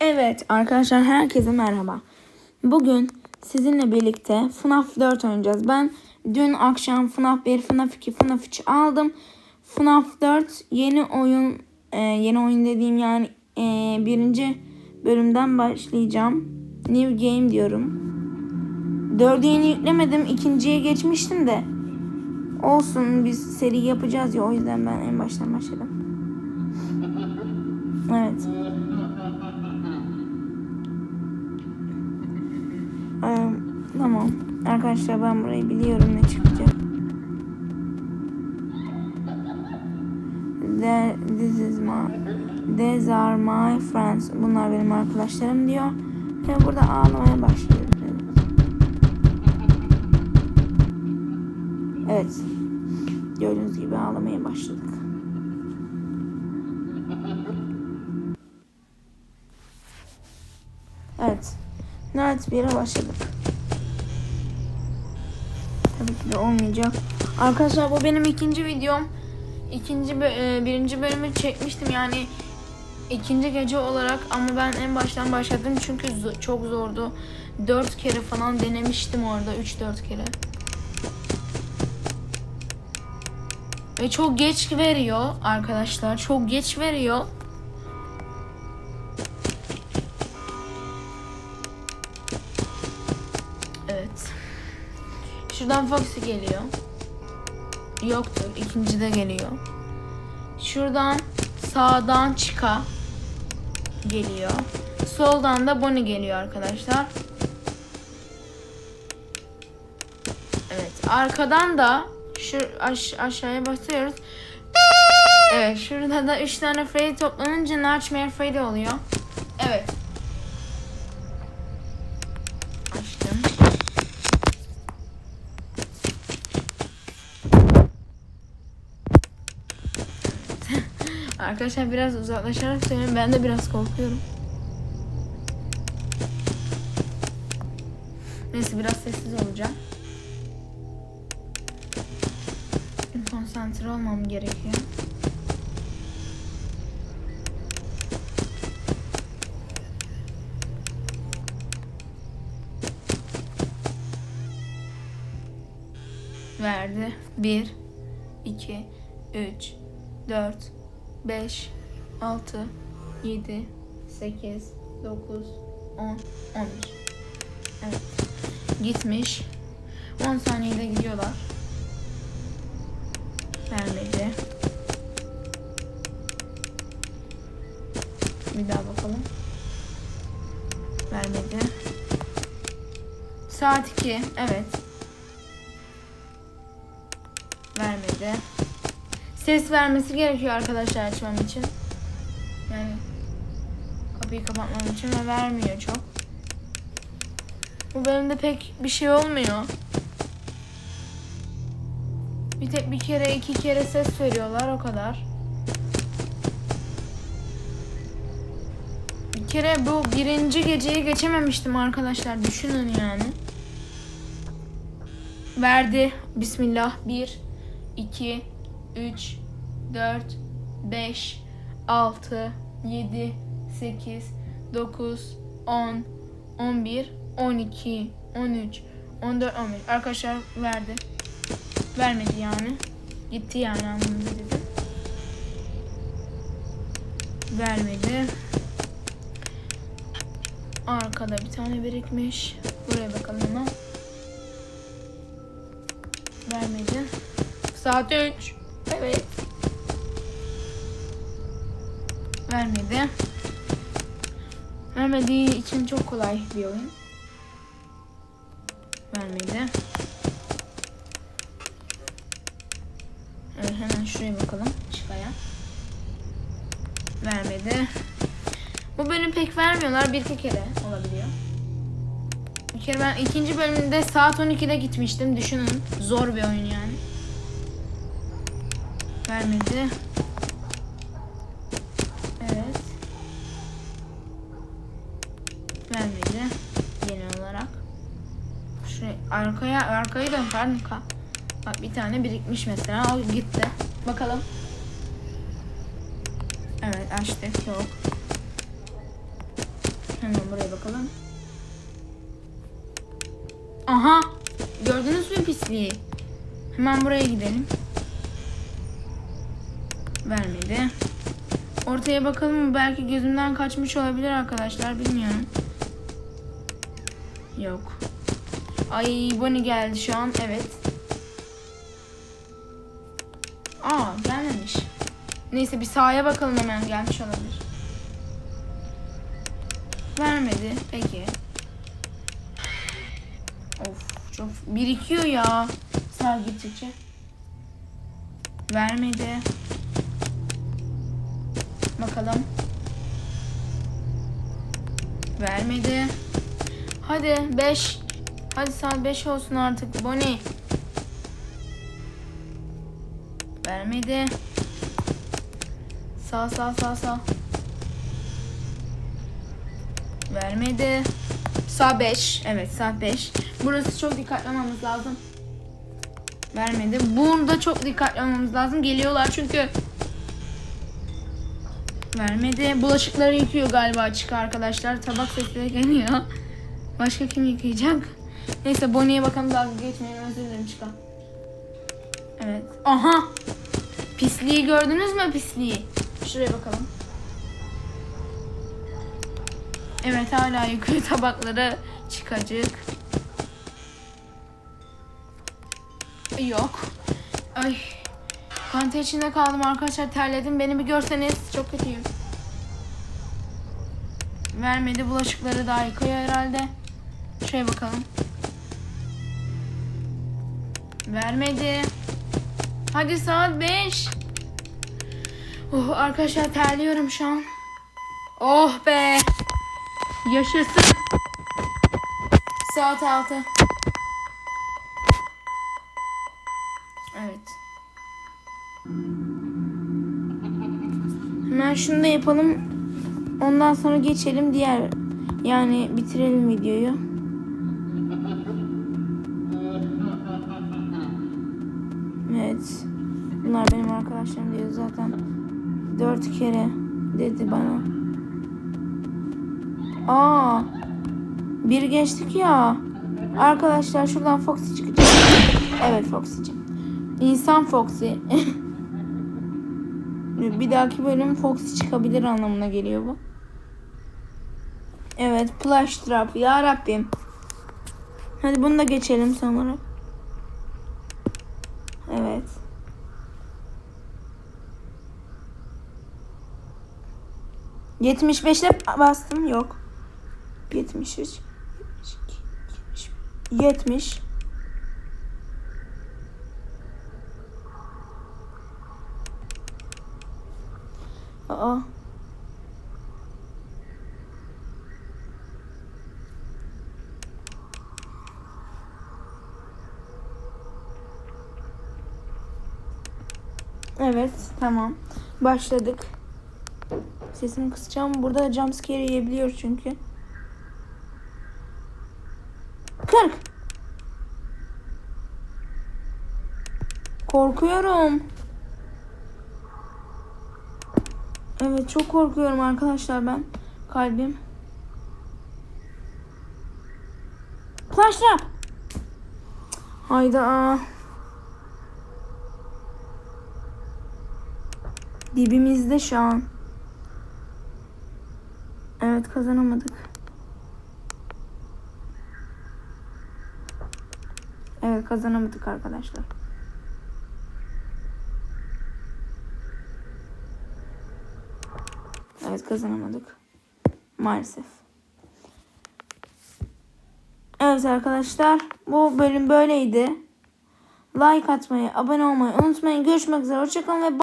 Evet arkadaşlar herkese merhaba. Bugün sizinle birlikte FNAF 4 oynayacağız. Ben dün akşam FNAF 1, FNAF 2, FNAF 3 aldım. FNAF 4 yeni oyun, e, yeni oyun dediğim yani e, birinci bölümden başlayacağım. New game diyorum. Dördü yeni yüklemedim. ikinciye geçmiştim de. Olsun biz seri yapacağız ya o yüzden ben en baştan başladım. Evet. Tamam. Arkadaşlar ben burayı biliyorum ne çıkacak. The, this is my, these are my friends. Bunlar benim arkadaşlarım diyor. Ve burada ağlamaya başlıyor. Evet. Gördüğünüz gibi ağlamaya başladık. 1'e başladık. Tabii ki de olmayacak. Arkadaşlar bu benim ikinci videom. İkinci, e, birinci bölümü çekmiştim yani ikinci gece olarak ama ben en baştan başladım çünkü çok zordu. Dört kere falan denemiştim orada. Üç dört kere. Ve çok geç veriyor arkadaşlar. Çok geç veriyor. Şuradan Foxy geliyor. Yoktur. İkinci de geliyor. Şuradan sağdan Chica geliyor. Soldan da Bonnie geliyor arkadaşlar. Evet. Arkadan da şu aş aşağıya basıyoruz. Evet. Şurada da 3 tane Freddy toplanınca Nightmare Freddy oluyor. Evet. Arkadaşlar biraz uzaklaşarak söyleyeyim. Ben de biraz korkuyorum. Neyse biraz sessiz olacağım. Konsantre olmam gerekiyor. Verdi. 1 2 3 4 5 6 7 8 9 10 11 Evet. Gitmiş. 10 saniyede gidiyorlar. Vermedi. Bir daha bakalım. Vermedi. Saat 2. Evet. Vermedi. Ses vermesi gerekiyor arkadaşlar açmam için. Yani kapıyı kapatmam için ve vermiyor çok. Bu bölümde pek bir şey olmuyor. Bir tek bir kere iki kere ses veriyorlar o kadar. Bir kere bu birinci geceyi geçememiştim arkadaşlar düşünün yani. Verdi. Bismillah. 1, 2, 3, 4, 5, 6, 7, 8, 9, 10, 11, 12, 13, 14, 15. Arkadaşlar verdi. Vermedi yani. Gitti yani anlamında dedim. Vermedi. Arkada bir tane birikmiş. Buraya bakalım ama. Vermedi. Saat 3. Evet. Vermedi. Vermediği için çok kolay bir oyun. Vermedi. Evet, hemen şuraya bakalım. Çıkaya. Vermedi. Bu bölüm pek vermiyorlar. Bir iki kere olabiliyor. Bir kere ben ikinci bölümünde saat 12'de gitmiştim. Düşünün. Zor bir oyun yani. Vermedi. Evet. Vermedi. Yeni olarak. Şuraya arkaya arkayı dön Karnika. Bak bir tane birikmiş mesela. O gitti. Bakalım. Evet açtık. Yok. Hemen buraya bakalım. Aha! Gördünüz mü pisliği? Hemen buraya gidelim. Vermedi. Ortaya bakalım mı? Belki gözümden kaçmış olabilir arkadaşlar. Bilmiyorum. Yok. Ay Bonnie geldi şu an. Evet. Aa gelmemiş. Neyse bir sağa bakalım hemen gelmiş olabilir. Vermedi. Peki. Of çok birikiyor ya. Sağ gittikçe. Vermedi. Bakalım. Vermedi. Hadi 5. Hadi saat 5 olsun artık. Bonnie. Vermedi. Sağ sağ sağ sağ. Vermedi. Sağ 5. Evet sağ 5. Burası çok dikkatli olmamız lazım. Vermedi. Burada çok dikkatli olmamız lazım. Geliyorlar çünkü. Vermedi. Bulaşıkları yıkıyor galiba açık arkadaşlar. Tabak sesleri geliyor. Başka kim yıkayacak? Neyse Bonnie'ye bakalım dalga geçmeyelim. Özür dilerim çıkalım. Evet. Aha. Pisliği gördünüz mü pisliği? Şuraya bakalım. Evet hala yıkıyor tabakları. Çıkacık. Yok. Ay. Kante içinde kaldım arkadaşlar terledim. Beni bir görseniz çok kötüyüm. Vermedi bulaşıkları daha yıkıyor herhalde. Şuraya bakalım. Vermedi. Hadi saat 5. Oh arkadaşlar terliyorum şu an. Oh be. Yaşasın. Saat 6. Evet. Hemen şunu da yapalım. Ondan sonra geçelim diğer yani bitirelim videoyu. Evet. Bunlar benim arkadaşlarım diyor zaten. Dört kere dedi bana. Aa. Bir geçtik ya. Arkadaşlar şuradan Foxy çıkacak. Evet Foxy'cim. İnsan Foxy. bir dahaki bölüm Foxy çıkabilir anlamına geliyor bu. Evet plush trap ya Rabbim. Hadi bunu da geçelim sonra. Evet. Yetmiş beşle bastım yok. Yetmiş üç. Yetmiş. Aa. Evet, tamam. Başladık. Sesimi kısacağım. Burada jumpscare yiyebiliyor çünkü. 40. Korkuyorum. Evet çok korkuyorum arkadaşlar ben. Kalbim. Flash. Hayda. Dibimizde şu an. Evet kazanamadık. Evet kazanamadık arkadaşlar. Evet kazanamadık. Maalesef. Evet arkadaşlar bu bölüm böyleydi. Like atmayı, abone olmayı unutmayın. Görüşmek üzere. Hoşçakalın ve